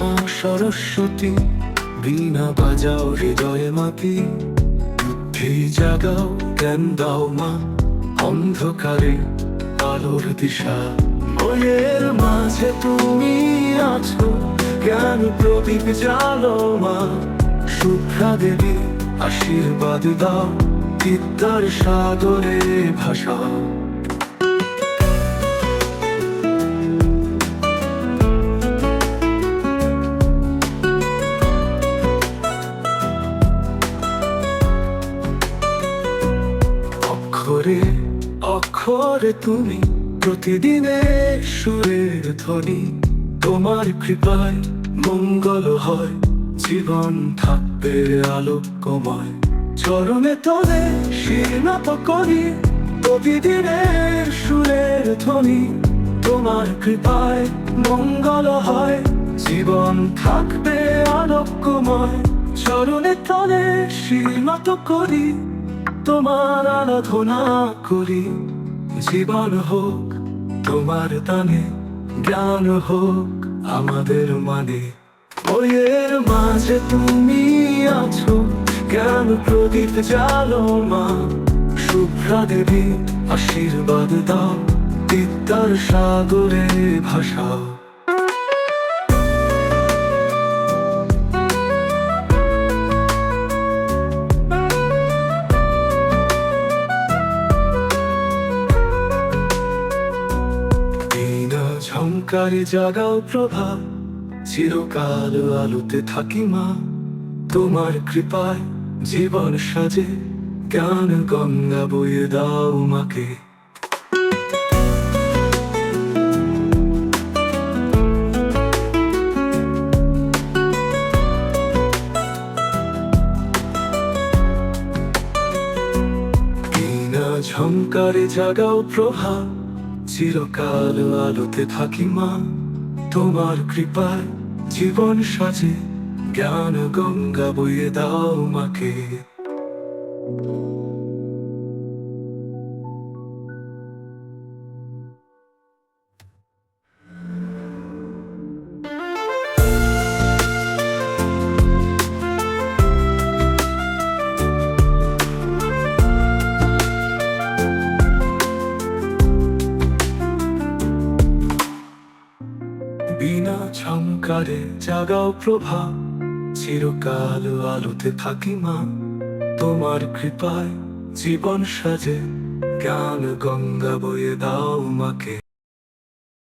মা সরস্বতী, বীণা বাজাও হৃদয়ে মাতি বুদ্ধি জাগাও, জ্ঞান দাও মা, অন্ধকারে আলোর দিশা। বইয়ের মাঝে তুমি আছো জ্ঞান প্রদীপ জালো মা শুভ্রা দেবী আশীর্বাদ দাও বিদ্যার সাদরে ভাষা অক্ষরে অক্ষরে তুমি প্রতিদিনের সুরের ধ্বনি, তোমার কৃপায় মঙ্গল হয়, জীবন থাকবে আলোকময়। চরণে তলে শীর্ণত করি, প্রতিদিনের সুরের ধ্বনি। তোমার কৃপায় মঙ্গল হয়, জীবন থাকবে আলোকময়। চরণে তলে শীর্ণত করি, তোমার আরাধনা করি। জীবন হোক, তোমার দানে জ্ঞান হোক। আমাদের মানে বইয়ের মাঝে তুমি আছো। কেন প্রদীপ জালো মা? শুভ্রা দেবী আশীর্বাদ দাও বিদ্যার সাগরে ভাষাও ঝঙ্কারে জাগাও প্রভাব। চিরকাল আলোতে থাকি মা। তোমার কৃপায় জীবন সাজে। জ্ঞান গঙ্গা বইয়ে দাও মাকে। বিনা ঝঙ্কারে জাগাও প্রভাব। চিরকাল আলোতে থাকি মা তোমার কৃপায় জীবন সাজে। জ্ঞান গঙ্গা বইয়ে দাও মাকে। ঝঙ্কারে জাগাও প্রভা। চিরকাল আলোতে থাকি মা। তোমার কৃপায় জীবন সাজে। জ্ঞান গঙ্গা বয়ে দাও মাকে।